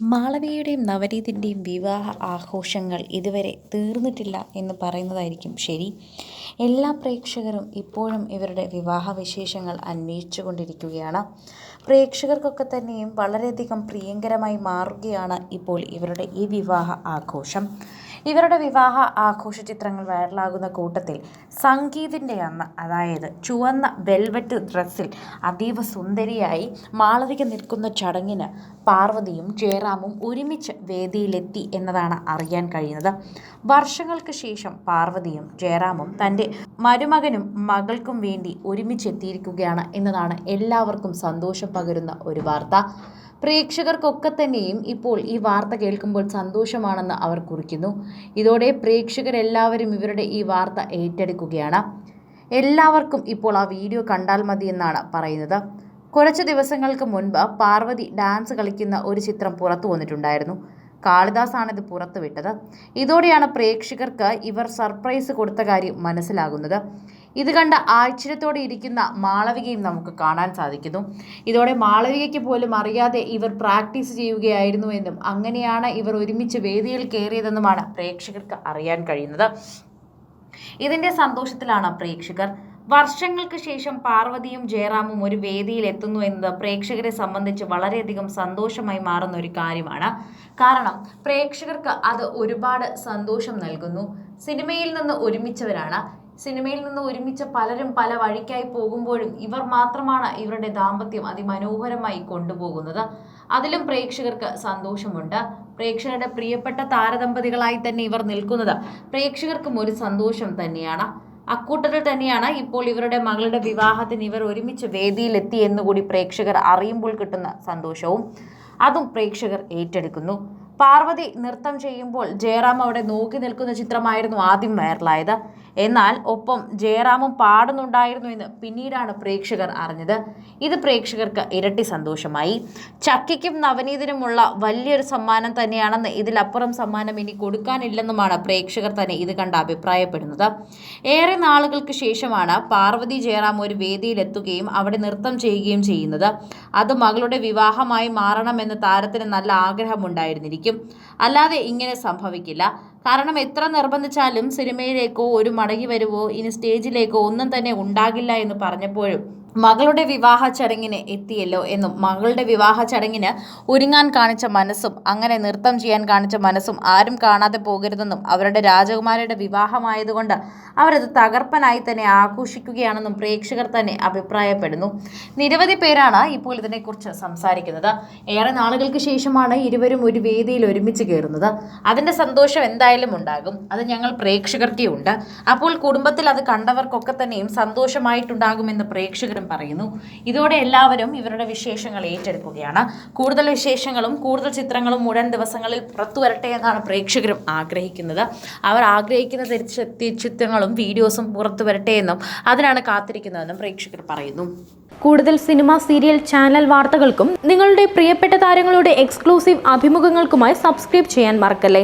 മാളവികയുടെയും നവനീതിന്റെയും വിവാഹ ആഘോഷങ്ങൾ ഇതുവരെ തീർന്നിട്ടില്ല എന്ന് പറയുന്നതായിരിക്കും ശരി. എല്ലാ പ്രേക്ഷകരും ഇപ്പോഴും ഇവരുടെ വിവാഹ വിശേഷങ്ങൾ അന്വേഷിച്ചു കൊണ്ടിരിക്കുകയാണ് പ്രേക്ഷകർക്കൊക്കെ തന്നെയും വളരെയധികം പ്രിയങ്കരമായി മാറുകയാണ് ഇപ്പോൾ ഇവരുടെ ഈ വിവാഹ ആഘോഷം. ഇവരുടെ വിവാഹ ആഘോഷ ചിത്രങ്ങൾ വൈറലാകുന്ന കൂട്ടത്തിൽ സംഗീതിന്റെ അന്ന് അതായത് ചുവന്ന വെൽവെറ്റ് ഡ്രസ്സിൽ അതീവ സുന്ദരിയായി മാളവിക നിൽക്കുന്ന ചടങ്ങിന് പാർവതിയും ജയറാമും ഒരുമിച്ച് വേദിയിലെത്തി എന്നതാണ് അറിയാൻ കഴിയുന്നത്. വർഷങ്ങൾക്ക് ശേഷം പാർവതിയും ജയറാമും തന്റെ മരുമകനും മകൾക്കും വേണ്ടി ഒരുമിച്ചെത്തിയിരിക്കുകയാണ് എന്നതാണ് എല്ലാവർക്കും സന്തോഷം പകരുന്ന ഒരു വാർത്ത. പ്രേക്ഷകർക്കൊക്കെ തന്നെയും ഇപ്പോൾ ഈ വാർത്ത കേൾക്കുമ്പോൾ സന്തോഷമാണെന്ന് അവർ കുറിക്കുന്നു. ഇതോടെ പ്രേക്ഷകരെല്ലാവരും ഇവരുടെ ഈ വാർത്ത ഏറ്റെടുക്കുകയാണ്. എല്ലാവർക്കും ഇപ്പോൾ ആ വീഡിയോ കണ്ടാൽ മതി എന്നാണ് പറയുന്നത്. കുറച്ച് ദിവസങ്ങൾക്ക് മുൻപ് പാർവതി ഡാൻസ് കളിക്കുന്ന ഒരു ചിത്രം പുറത്തു വന്നിട്ടുണ്ടായിരുന്നു. കാളിദാസാണ് ഇത് പുറത്തുവിട്ടത്. ഇതോടെയാണ് പ്രേക്ഷകർക്ക് ഇവർ സർപ്രൈസ് കൊടുത്ത കാര്യം മനസ്സിലാകുന്നത്. ഇത് കണ്ട ആശ്ചര്യത്തോടെ ഇരിക്കുന്ന മാളവികയും നമുക്ക് കാണാൻ സാധിക്കുന്നു. ഇതോടെ മാളവികയ്ക്ക് പോലും അറിയാതെ ഇവർ പ്രാക്ടീസ് ചെയ്യുകയായിരുന്നു എന്നും അങ്ങനെയാണ് ഇവർ ഒരുമിച്ച് വേദിയിൽ കയറിയതെന്നുമാണ് പ്രേക്ഷകർക്ക് അറിയാൻ കഴിയുന്നത്. ഇതിന്റെ സന്തോഷത്തിലാണ് പ്രേക്ഷകർ. വർഷങ്ങൾക്ക് ശേഷം പാർവതിയും ജയറാമും ഒരു വേദിയിൽ എത്തുന്നു എന്നത് പ്രേക്ഷകരെ സംബന്ധിച്ച് വളരെയധികം സന്തോഷമായി മാറുന്ന ഒരു കാര്യമാണ്. കാരണം പ്രേക്ഷകർക്ക് അത് ഒരുപാട് സന്തോഷം നൽകുന്നു. സിനിമയിൽ നിന്ന് ഒരുമിച്ചവരാണ്. സിനിമയിൽ നിന്ന് ഒരുമിച്ച് പലരും പല വഴിക്കായി പോകുമ്പോഴും ഇവർ മാത്രമാണ് ഇവരുടെ ദാമ്പത്യം അതിമനോഹരമായി കൊണ്ടുപോകുന്നത്. അതിലും പ്രേക്ഷകർക്ക് സന്തോഷമുണ്ട്. പ്രേക്ഷകരുടെ പ്രിയപ്പെട്ട താരദമ്പതികളായി തന്നെ ഇവർ നിൽക്കുന്നത് പ്രേക്ഷകർക്കും ഒരു സന്തോഷം തന്നെയാണ്. അക്കൂട്ടത്തിൽ തന്നെയാണ് ഇപ്പോൾ ഇവരുടെ മകളുടെ വിവാഹത്തിന് ഇവർ ഒരുമിച്ച് വേദിയിലെത്തി എന്നുകൂടി പ്രേക്ഷകർ അറിയുമ്പോൾ കിട്ടുന്ന സന്തോഷവും അതും പ്രേക്ഷകർ ഏറ്റെടുക്കുന്നു. പാർവതി നൃത്തം ചെയ്യുമ്പോൾ ജയറാം അവിടെ നോക്കി നിൽക്കുന്ന ചിത്രമായിരുന്നു ആദ്യം വൈറലായത്. എന്നാൽ ഒപ്പം ജയറാമും പാടുന്നുണ്ടായിരുന്നു എന്ന് പിന്നീടാണ് പ്രേക്ഷകർ അറിഞ്ഞത്. ഇത് പ്രേക്ഷകർക്ക് ഇരട്ടി സന്തോഷമായി. ചക്കിക്കും നവനീതിനുമുള്ള വലിയൊരു സമ്മാനം തന്നെയാണെന്ന് ഇതിലപ്പുറം സമ്മാനം ഇനി കൊടുക്കാനില്ലെന്നുമാണ് പ്രേക്ഷകർ തന്നെ ഇത് കണ്ട് അഭിപ്രായപ്പെടുന്നത്. ഏറെ നാളുകൾക്ക് ശേഷമാണ് പാർവതി ജയറാം ഒരു വേദിയിലെത്തുകയും അവിടെ നൃത്തം ചെയ്യുകയും ചെയ്യുന്നത്. അത് മകളുടെ വിവാഹമായി മാറണമെന്ന് താരത്തിന് നല്ല ആഗ്രഹമുണ്ടായിരുന്നിരിക്കും. അല്ലാതെ ഇങ്ങനെ സംഭവിക്കില്ല. കാരണം എത്ര നിർബന്ധിച്ചാലും സിനിമയിലേക്കോ ഒരു മടങ്ങി വരുവോ ഇനി സ്റ്റേജിലേക്കോ ഒന്നും തന്നെ ഉണ്ടാകില്ല എന്ന് പറഞ്ഞപ്പോഴും മകളുടെ വിവാഹ ചടങ്ങിന് എത്തിയല്ലോ എന്നും മകളുടെ വിവാഹ ചടങ്ങിന് ഒരുങ്ങാൻ കാണിച്ച മനസ്സും അങ്ങനെ നൃത്തം ചെയ്യാൻ കാണിച്ച മനസ്സും ആരും കാണാതെ പോകരുതെന്നും അവരുടെ രാജകുമാരിയുടെ വിവാഹമായതുകൊണ്ട് അവരത് തകർപ്പനായി തന്നെ ആഘോഷിക്കുകയാണെന്നും പ്രേക്ഷകർ തന്നെ അഭിപ്രായപ്പെടുന്നു. നിരവധി പേരാണ് ഇപ്പോൾ ഇതിനെക്കുറിച്ച് സംസാരിക്കുന്നത്. ഏറെ നാളുകൾക്ക് ശേഷമാണ് ഇരുവരും ഒരു വേദിയിൽ ഒരുമിച്ച് കയറുന്നത്. അതിന്റെ സന്തോഷം എന്തായാലും ഉണ്ടാകും. അത് ഞങ്ങൾ പ്രേക്ഷകർക്കേ ഉണ്ട്. അപ്പോൾ കുടുംബത്തിൽ അത് കണ്ടവർക്കൊക്കെ തന്നെയും സന്തോഷമായിട്ടുണ്ടാകുമെന്ന് പ്രേക്ഷകരും പറയുന്നു. ഇതോടെ എല്ലാവരും ഇവരുടെ വിശേഷങ്ങൾ ഏറ്റെടുക്കുകയാണ്. കൂടുതൽ വിശേഷങ്ങളും കൂടുതൽ ചിത്രങ്ങളും ഉടൻ ദിവസങ്ങളിൽ പുറത്തു വരട്ടെ എന്നാണ് പ്രേക്ഷകരും ആഗ്രഹിക്കുന്നത്. അവർ ആഗ്രഹിക്കുന്ന ചിത്രങ്ങളും വീഡിയോസും പുറത്തു വരട്ടെ എന്നും അതിനാണ് കാത്തിരിക്കുന്നതെന്നും പ്രേക്ഷകർ പറയുന്നു. കൂടുതൽ സിനിമ സീരിയൽ ചാനൽ വാർത്തകൾക്കും നിങ്ങളുടെ പ്രിയപ്പെട്ട താരങ്ങളുടെ എക്സ്ക്ലൂസീവ് അഭിമുഖങ്ങൾക്കുമായി സബ്സ്ക്രൈബ് ചെയ്യാൻ മറക്കല്ലേ?